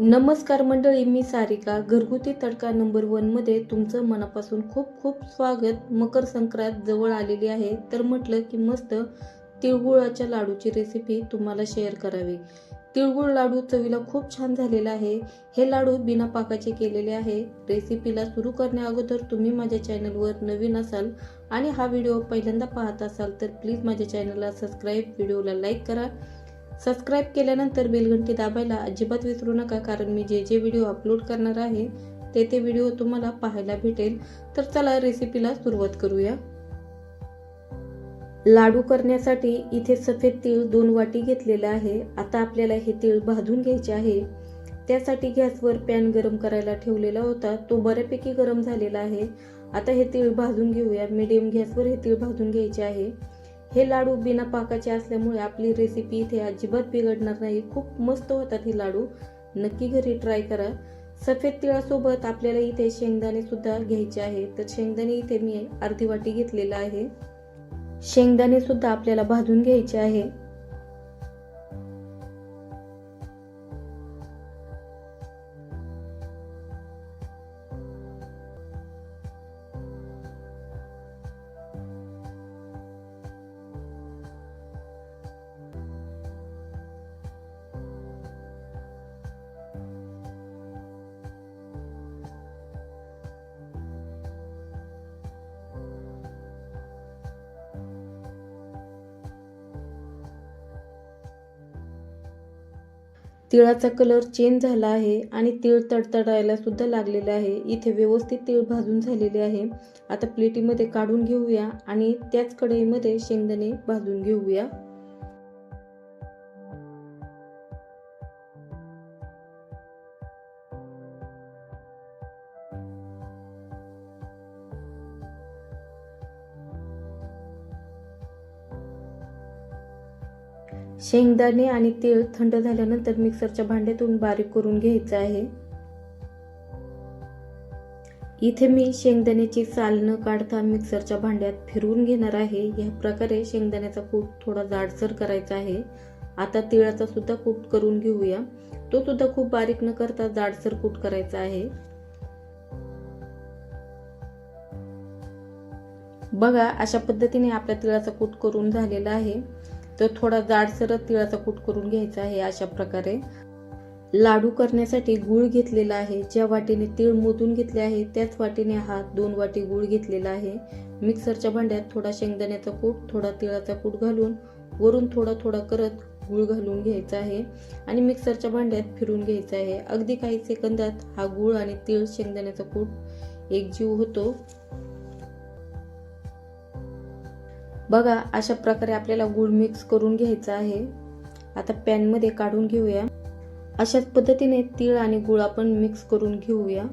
नमस्कार मंडळी मी सारिका. घरगुती तडका नंबर वनमध्ये तुमचं मनापासून खूप खूप स्वागत. मकर संक्रांत जवळ आलेली आहे तर म्हटलं की मस्त तिळगुळाच्या लाडूची रेसिपी तुम्हाला शेअर करावी. तिळगुळ लाडू चवीला खूप छान झालेला आहे. हे लाडू बिना पाकाचे केलेले आहे. रेसिपीला सुरू करण्या अगोदर तुम्ही माझ्या चॅनलवर नवीन असाल आणि हा व्हिडिओ पहिल्यांदा पाहत असाल तर प्लीज माझ्या चॅनलला सबस्क्राईब व्हिडिओला लाईक करा. सबस्क्राईब केल्यानंतर बेलघंटी दाबायला अजिबात विसरू नका कारण मी जे जे व्हिडिओ अपलोड करणार आहे ते ते व्हिडिओ तुम्हाला पाहायला भेटेल. तर चला रेसिपीला सुरुवात करूया. लाडू करण्यासाठी इथे सफेद तीळ दोन वाटी घेतलेले आहे. आता आपल्याला हे तीळ भाजून घ्यायचे आहे. त्यासाठी गॅसवर पॅन गरम करायला ठेवलेला होता. तो बऱ्यापैकी गरम झालेला आहे. आता हे तीळ भाजून घेऊया. मीडियम गॅसवर हे तीळ भाजून घ्यायचे आहे. हे लाडू बिना पाकाचे असल्यामुळे आपली रेसिपी इथे अजिबात बिघडणार नाही. खूप मस्त होतात हे लाडू. नक्की घरी ट्राय करा. सफेद तिळासोबत आपल्याला इथे शेंगदाणे सुद्धा घ्यायचे आहे. तर शेंगदाणे इथे मी अर्धी वाटी घेतलेला आहे. शेंगदाणे सुद्धा आपल्याला भाजून घ्यायचे आहे. तिळाचा कलर चेंज झाला आहे आणि तीळ तडतडायला सुद्धा लागलेले आहे. इथे व्यवस्थित तीळ भाजून झालेले आहे. आता प्लेटीमध्ये काढून घेऊया आणि त्याच कढईमध्ये शेंगदाणे भाजून घेऊया. शेंगदाणे आणि तीळ थंड झाल्यानंतर मिक्सरच्या भांड्यातून बारीक करून घ्यायचं आहे. इथे मी शेंगदाण्याची साल न काढता मिक्सरच्या भांड्यात फिरवून घेणार आहे. या प्रकारे शेंगदाण्याचा कूट थोडा जाडसर करायचा आहे. आता तिळाचा सुद्धा कूट करून घेऊया. तो सुद्धा खूप बारीक न करता जाडसर कूट करायचा आहे. बघा अशा पद्धतीने आपल्या तिळाचा कूट करून झालेला आहे. तर थोडा जाडसर तिळाचा कूट करून घ्यायचा आहे अशा प्रकारे. लाडू करण्यासाठी गूळ घेतलेला आहे. ज्या वाटीने तीळ मोजून घेतले आहे त्याच वाटीने हा दोन वाटी गूळ घेतलेला आहे. मिक्सरच्या भांड्यात थोडा शेंगदाण्याचा कूट थोडा तिळाचा कूट घालून वरून थोडा थोडा करत गूळ घालून घ्यायचा आहे आणि मिक्सरच्या भांड्यात फिरून घ्यायचा आहे. अगदी काही सेकंदात हा गूळ आणि तीळ शेंगदाण्याचा कूट एकजीव होतो. बघा अशा प्रकारे आपल्याला गूळ मिक्स करून घ्यायचा आहे. आता पॅनमध्ये काढून घेऊया. अशाच पद्धतीने तीळ आणि गूळ आपण मिक्स करून घेऊया.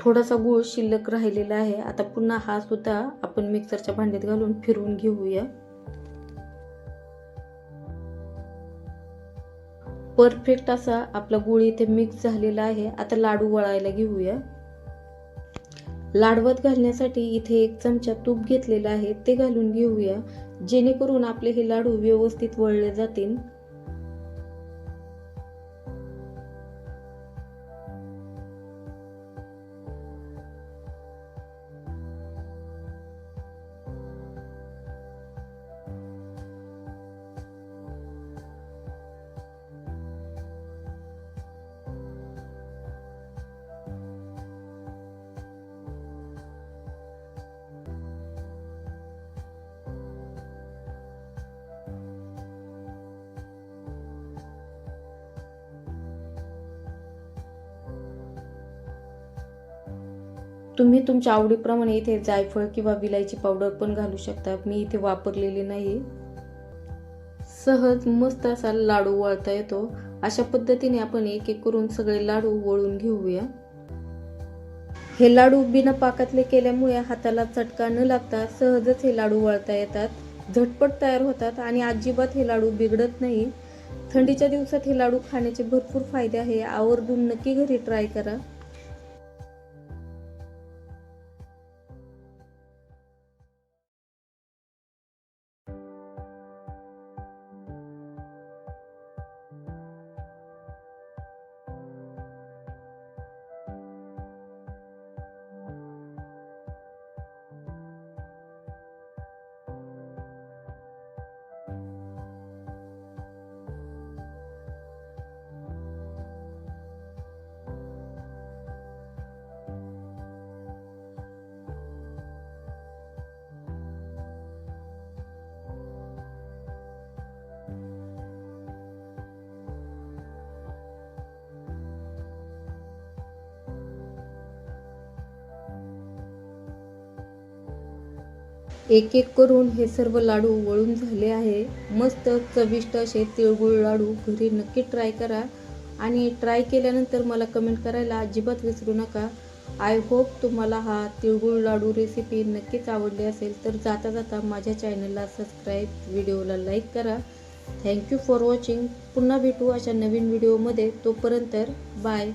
थोडासा गूळ शिल्लक राहिलेला आहे. आता पुन्हा हा सुद्धा आपण मिक्सरच्या भांड्यात घालून फिरवून घेऊया. परफेक्ट असा आपला गूळ इथे मिक्स झालेला आहे. आता लाडू वळायला घेऊया. लाडवत घालण्यासाठी इथे एक चमचा तूप घेतलेला आहे. ते घालून घेऊया. जेणेकरून आपले हे लाडू व्यवस्थित वळले जातील. तुम्ही तुमच्या आवडीप्रमाणे इथे जायफळ किंवा विलायची पावडर पण घालू शकता. मी इथे वापरलेली नाही. सहज मस्त असा लाडू वळता येतो. अशा पद्धतीने आपण एक एक करून सगळे लाडू वळून घेऊया. हे लाडू बिना पाकातले केल्यामुळे हाताला चटका न लागता सहजच हे लाडू वळता येतात. झटपट तयार होतात आणि अजिबात हे लाडू बिघडत नाही. थंडीच्या दिवसात हे लाडू खाण्याचे भरपूर फायदे आहे. आवर्जून नक्की घरी ट्राय करा. एक एक करून हे सर्व लाडू वळून झाले आहे. मस्त चविष्ट असे तिळगुळ लाडू घरी नक्की ट्राय करा. आणि ट्राय केल्यानंतर मला कमेंट करायला अजिबात विसरू नका. आय होप तुम्हाला हा तिळगुळ लाडू रेसिपी नक्कीच आवडली असेल तर जाता जाता माझ्या चॅनलला सबस्क्राईब व्हिडिओला लाईक करा. थँक्यू फॉर वॉचिंग पुन्हा भेटू अशा नवीन व्हिडिओमध्ये तोपर्यंत बाय